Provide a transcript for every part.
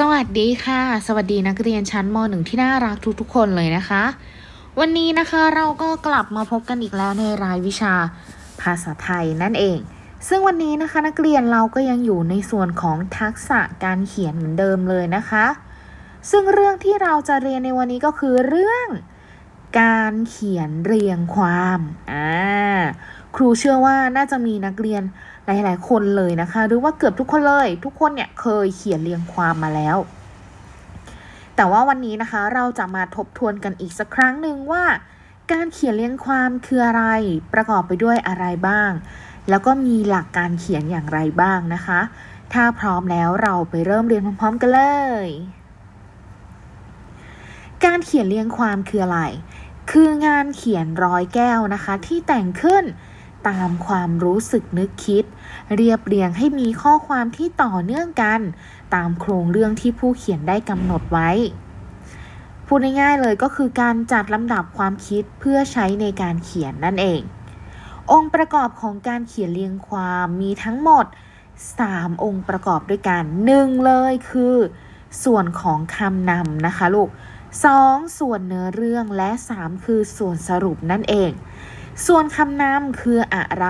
สวัสดีค่ะ สวัสดีนักเรียนชั้นม .1 ที่น่ารักทุกๆคนเลยนะคะ วันนี้นะคะเราก็กลับมาพบกันอีกแล้วในรายวิชาภาษาไทยนั่นเอง ซึ่งวันนี้นะคะนักเรียนเราก็ยังอยู่ในส่วนของทักษะการเขียนเหมือนเดิมเลยนะคะ ซึ่งเรื่องที่เราจะเรียนในวันนี้ก็คือเรื่องการเขียนเรียงความอ่าครูเชื่อว่าน่าจะมีนักเรียน หลายๆ คนเลยนะคะ หรือว่าเกือบทุกคนเลย ทุกคนเนี่ยเคยเขียนเรียงความมาแล้ว แต่ว่าวันนี้นะคะเราจะมาทบทวนกันอีกสักครั้งหนึ่งว่า การเขียนเรียงความคืออะไร ประกอบไปด้วยอะไรบ้าง แล้วก็มีหลักการเขียนอย่างไรบ้างนะคะ ถ้าพร้อมแล้วเราไปเริ่มเรียนพร้อมๆกันเลย การเขียนเรียงความคืออะไรคืองานเขียนร้อยแก้วนะคะ ที่แต่งขึ้น ตามความรู้สึกนึกคิด เรียบเรียงให้มีข้อความที่ต่อเนื่องกัน ตามโครงเรื่องที่ผู้เขียนได้กำหนดไว้ พูดง่ายๆเลยก็คือการจัดลำดับความคิดเพื่อใช้ในการเขียนนั่นเอง องค์ประกอบของการเขียนเรียงความมีทั้งหมด 3 องค์ประกอบด้วยกันหนึ่งเลยคือ ส่วนของคำนำนะคะลูก 2. ส่วนเนื้อเรื่องและ 3 คือส่วนสรุปนั่นเอง ส่วนคำนำคืออะไร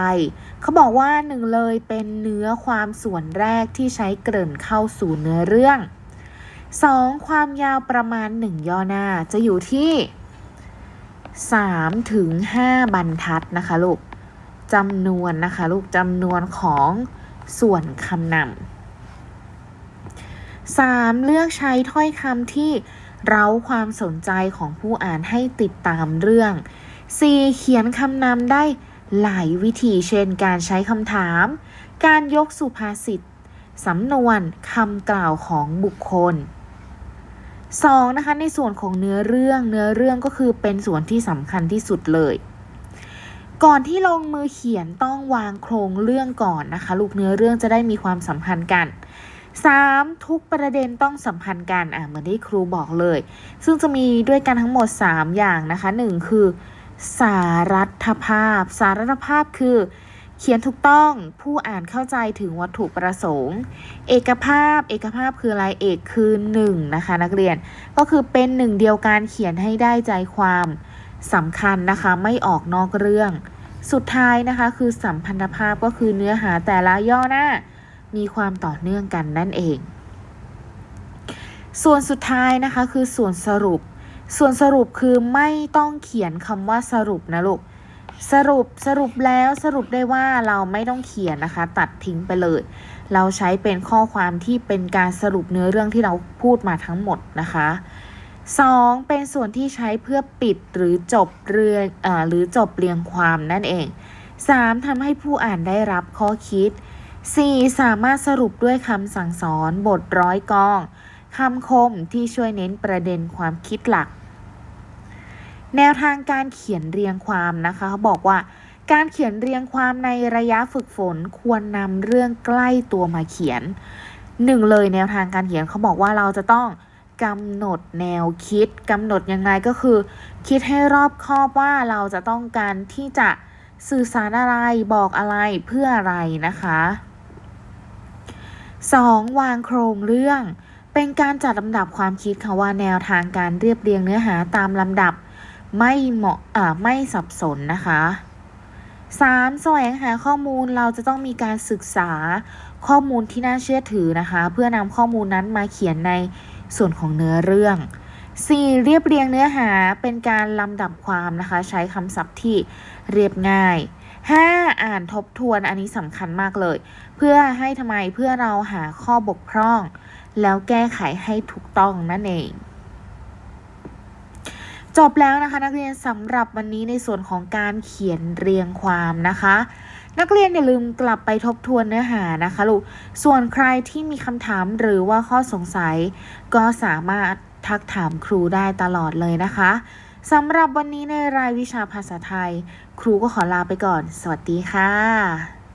เขาบอกว่าหนึ่งเลยเป็นเนื้อความส่วนแรกที่ใช้เกริ่นเข้าสู่เนื้อเรื่อง 2. ความยาวประมาณ 1 ย่อหน้า จะอยู่ที่ 3 ถึง 5 บรรทัดนะคะลูกจำนวนนะคะลูกจำนวนของส่วนคำนำ 3. เลือกใช้ถ้อยคำที่เร้าความสนใจของผู้อ่านให้ติดตามเรื่อง 4. เขียนคำนำได้หลายวิธีเช่นการใช้คำถาม การยกสุภาษิตสำนวนคำกล่าวของบุคคล 2. นะคะในส่วนของเนื้อเรื่องเนื้อเรื่องก็คือเป็นส่วนที่สำคัญที่สุดเลย ก่อนที่ลงมือเขียนต้องวางโครงเรื่องก่อนนะคะ ลูกเนื้อเรื่องจะได้มีความสัมพันธ์กัน 3. ทุกประเด็นต้องสัมพันธ์กันอะเหมือนที่ครูบอกเลย ซึ่งจะมีด้วยกันทั้งหมด 3 อย่างนะคะ 1 คือ สารัฐภาพ สารัฐภาพคือ เขียนถูกต้องผู้อ่านเข้าใจถึงวัตถุประสงค์ เอกภาพ เอกภาพคืออะไรเอกคือ1นะคะ นักเรียนก็คือเป็นหนึ่งเดียวกันเขียนให้ได้ใจความสำคัญนะคะไม่ออกนอกเรื่อง สุดท้ายนะคะคือสัมพันธภาพก็คือเนื้อหาแต่ละย่อหน้า มีความต่อเนื่องกันนั่นเอง ส่วนสุดท้ายนะคะคือส่วนสรุป ส่วนสรุปคือไม่ต้องเขียนคำว่าสรุปนะลูก สรุปสรุปแล้วสรุปได้ว่าเราไม่ต้องเขียนนะคะ ตัดทิ้งไปเลย เราใช้เป็นข้อความที่เป็นการสรุปเนื้อเรื่องที่เราพูดมาทั้งหมดนะคะ 2. เป็นส่วนที่ใช้เพื่อปิดหรือจบเรื่องอหรือจบเรียงความนั่นเอง 3. ทำให้ผู้อ่านได้รับข้อคิด 4. สามารถสรุปด้วยคำสั่งสอนบทร้อยกอง คำคมที่ช่วยเน้นประเด็นความคิดหลัก แนวทางการเขียนเรียงความนะคะเขาบอกว่าการเขียนเรียงความในระยะฝึกฝนควรนำเรื่องใกล้ตัวมาเขียนหนึ่งเลยแนวทางการเขียนเขาบอกว่าเราจะต้องกำหนดแนวคิดกำหนดยังไงก็คือ คิดให้รอบคอบว่าเราจะต้องการที่จะสื่อสารอะไรบอกอะไรเพื่ออะไรนะคะ 2. วางโครงเรื่อง เป็นการจัดลำดับความคิดค่ะว่าแนวทางการเรียบเรียงเนื้อหาตามลำดับไม่เหมาะอ่าไม่สับสนนะคะ 3. แสวงหาข้อมูลเราจะต้องมีการศึกษาข้อมูลที่น่าเชื่อถือนะคะ เพื่อนำข้อมูลนั้นมาเขียนในส่วนของเนื้อเรื่อง 4. เรียบเรียงเนื้อหาเป็นการลำดับความนะคะ ใช้คำศัพท์ที่เรียบง่าย 5. อ่านทบทวนอันนี้สำคัญมากเลย เพื่อให้ทำไมเพื่อเราหาข้อบกพร่อง แล้วแก้ไขให้ถูกต้องนั่นเอง จบแล้วนะคะ นักเรียนสำหรับวันนี้ในส่วนของการเขียนเรียงความนะคะ นักเรียนอย่าลืมกลับไปทบทวนเนื้อหานะคะลูกส่วนใครที่มีคำถามหรือว่าข้อสงสัย ก็สามารถทักถามครูได้ตลอดเลยนะคะ สำหรับวันนี้ในรายวิชาภาษาไทย ครูก็ขอลาไปก่อน สวัสดีค่ะ